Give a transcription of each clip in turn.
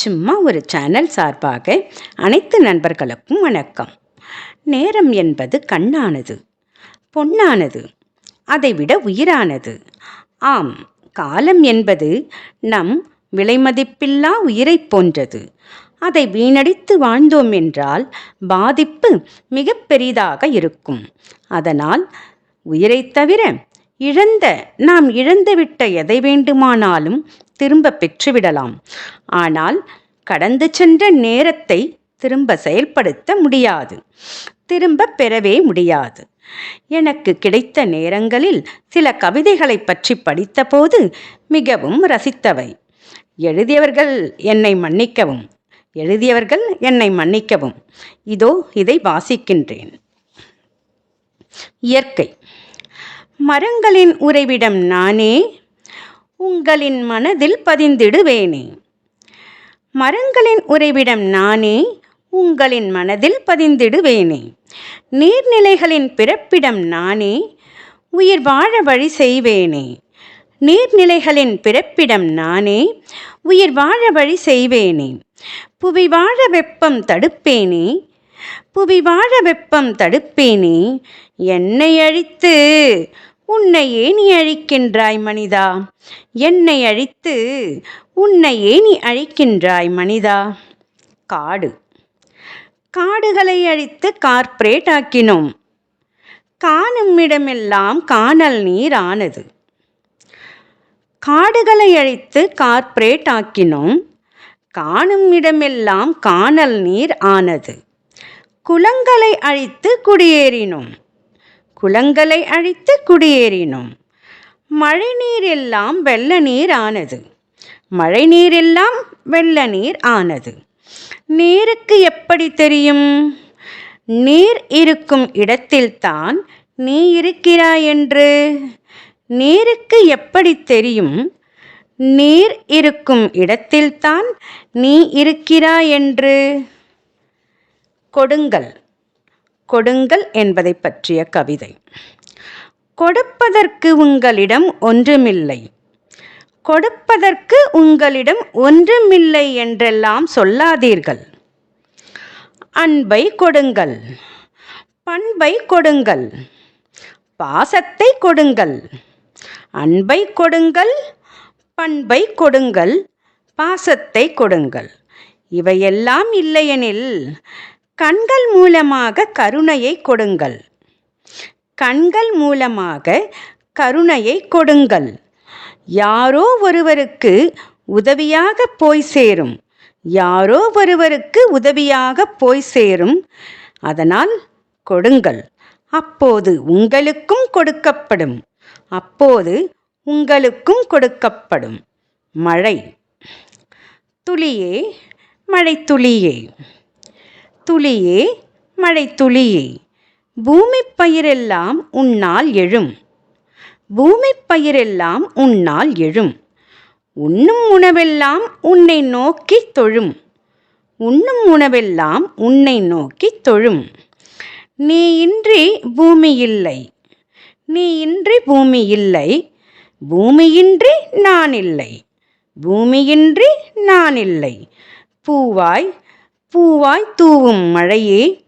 சும்மா ஒரு சேனல் சார்பாக அனைத்து நண்பர்களுக்கும் வணக்கம். நேரம் என்பது கண்ணானது பொன்னானது அதைவிட உயிரானது. ஆம் காலம் என்பது நம் விலைமதிப்பில்லா உயிரைப் போன்றது. அதை வீணடித்து வாழ்ந்தோம் என்றால் பாதிப்பு மிக பெரிதாக இருக்கும். அதனால் உயிரைத் தவிர இழந்த நாம் இழந்துவிட்ட எதை வேண்டுமானாலும் திரும்ப பெற்றுவிடலாம். ஆனால் கடந்து சென்ற நேரத்தை திரும்ப செயல்படுத்த முடியாது. திரும்ப பெறவே முடியாது. எனக்கு கிடைத்த நேரங்களில் சில கவிதைகளை பற்றி படித்தபோது மிகவும் ரசித்தவை. எழுதியவர்கள் என்னை மன்னிக்கவும். எழுதியவர்கள் என்னை மன்னிக்கவும். இதோ இதை வாசிக்கின்றேன். இயற்கை. மரங்களின் உறைவிடம் நானே உங்களின் மனதில் பதிந்திடுவேனே. மரங்களின் உறைவிடம் நானே உங்களின் மனதில் பதிந்திடுவேனே. நீர்நிலைகளின் பிறப்பிடம் நானே உயிர் வாழ வழி செய்வேனே. நீர்நிலைகளின் பிறப்பிடம் நானே உயிர் வாழ வழி செய்வேனே. புவி வாழ வெப்பம் தடுப்பேனே. புவி வாழ வெப்பம் தடுப்பேனே. என்னை அழித்து உன்னை ஏனி அழிக்கின்றாய் மனிதா. என்னை அழித்து உன்னை ஏனி அழிக்கின்றாய் மனிதா. காடு. காடுகளை அழித்து கார்ப்பரேட் ஆக்கினோம். காணும் இடமெல்லாம் காணல் நீர் ஆனது. காடுகளை அழித்து கார்ப்பரேட் ஆக்கினோம். காணும் இடமெல்லாம் காணல் நீர் ஆனது. குளங்களை அழித்து குடியேறினோம். குளங்களை அழித்து குடியேறினோம். மழை நீர் எல்லாம் வெள்ள நீர் ஆனது. மழை நீர் எல்லாம் வெள்ள நீர் ஆனது. நீருக்கு எப்படி தெரியும்? நீர் இருக்கும் இடத்தில்தான் நீ இருக்கிறாய் என்று. நீருக்கு எப்படி தெரியும்? நீர் இருக்கும் இடத்தில்தான் நீ இருக்கிறாய் என்று. கொடுங்கள். கொடுங்கள் என்பதை பற்றிய கவிதை. கொடுப்பதற்கு உங்களிடம் ஒன்றுமில்லை. கொடுப்பதற்கு உங்களிடம் ஒன்றுமில்லை என்றெல்லாம் சொல்லாதீர்கள். அன்பை கொடுங்கள். பண்பை கொடுங்கள். பாசத்தை கொடுங்கள். அன்பை கொடுங்கள். பண்பை கொடுங்கள். பாசத்தை கொடுங்கள். இவையெல்லாம் இல்லையெனில் கண்கள் மூலமாக கருணையை கொடுங்கள். கண்கள் மூலமாக கருணையை கொடுங்கள். யாரோ ஒருவருக்கு உதவியாக போய் சேரும். யாரோ ஒருவருக்கு உதவியாக போய் சேரும். அதனால் கொடுங்கள். அப்போது உங்களுக்கும் கொடுக்கப்படும். அப்போது உங்களுக்கும் கொடுக்கப்படும். மழை. துளியே மழை துளியே துளியே மழை துளியே பூமி பயிரெல்லாம் உன்னால் எழும். பூமி பயிரெல்லாம் உன்னால் எழும். உண்ணும் உணவெல்லாம் உன்னை நோக்கி தொழும். உண்ணும் உணவெல்லாம் உன்னை நோக்கி தொழும். நீ இன்றி பூமி இல்லை. நீ இன்றி பூமி இல்லை. பூமியின்றி நான் இல்லை. பூமியின்றி நான் இல்லை. பூவாய் பூவாய் தூவும் மழையே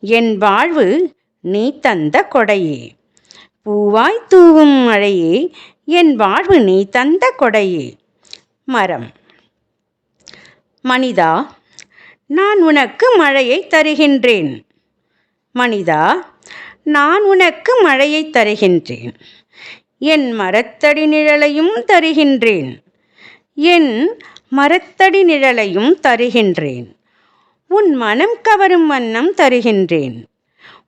என் வாழ்வு நீ தந்த கொடையே. பூவாய் தூவும் மழையே என் வாழ்வு நீ தந்த கொடையே. மரம். மனிதா நான் உனக்கு மழையை தருகின்றேன். மனிதா நான் உனக்கு மழையை தருகின்றேன். என் மரத்தடி நிழலையும் தருகின்றேன். என் மரத்தடி நிழலையும் தருகின்றேன். உன் மனம் கவரும் வண்ணம் தருகின்றேன்.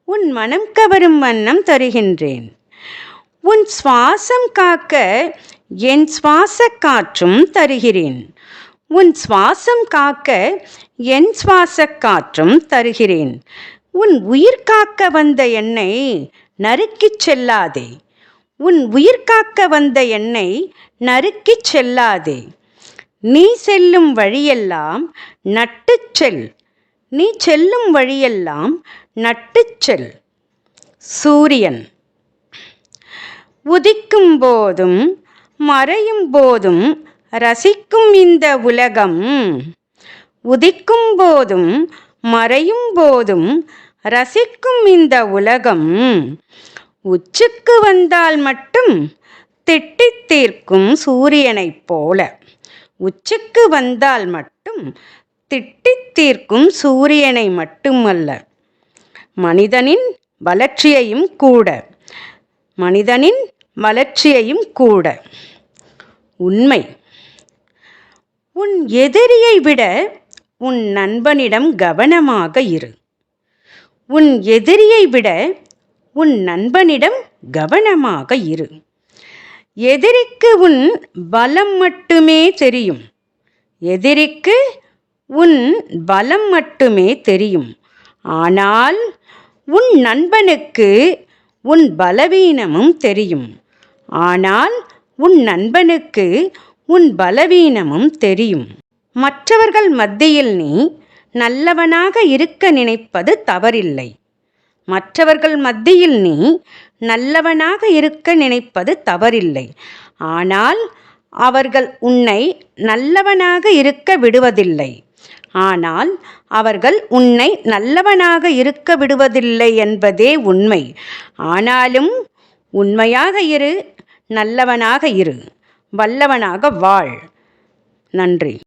உன் மனம் கவரும் வண்ணம் தருகின்றேன். உன் சுவாசம் காக்க என் சுவாச காற்றும் தருகிறேன். உன் சுவாசம் காக்க என் சுவாச காற்றும் தருகிறேன். உன் உயிர் காக்க வந்த என்னை நறுக்கிச் செல்லாதே. உன் உயிர் காக்க வந்த என்னை நறுக்கிச் செல்லாதே. நீ செல்லும் வழியெல்லாம் நட்டுச் செல். நீ செல்லும் வழியெல்லாம் நட்டு செல். சூரியன் உதிக்கும் போதும் மறையும் போதும் ரசிக்கும் இந்த உலகம். உதிக்கும் போதும் மறையும் போதும் ரசிக்கும் இந்த உலகம். உச்சுக்கு வந்தால் மட்டும் திட்டித் தீர்க்கும் சூரியனைப் போல. உச்சுக்கு வந்தால் மட்டும் திட்டித் தீர்க்கும் சூரியனை மட்டுமல்ல மனிதனின் வளர்ச்சியையும் கூட மனிதனின் வளர்ச்சியையும் கூட. உண்மை. உன் எதிரியை விட உன் நண்பனிடம் கவனமாக இரு. உன் எதிரியை விட உன் நண்பனிடம் கவனமாக இரு. எதிரிக்கு உன் பலம் மட்டுமே தெரியும். எதிரிக்கு உன் பலம் மட்டுமே தெரியும். ஆனால் உன் நண்பனுக்கு உன் பலவீனமும் தெரியும். ஆனால் உன் நண்பனுக்கு உன் பலவீனமும் தெரியும். மற்றவர்கள் மத்தியில் நீ நல்லவனாக இருக்க நினைப்பது தவறில்லை. மற்றவர்கள் மத்தியில் நீ நல்லவனாக இருக்க நினைப்பது தவறில்லை. ஆனால் அவர்கள் உன்னை நல்லவனாக இருக்க விடுவதில்லை. ஆனால் அவர்கள் உன்னை நல்லவனாக இருக்க விடுவதில்லை என்பதே உண்மை. ஆனாலும் உண்மையாக இரு நல்லவனாக இரு வல்லவனாக வாழ். நன்றி.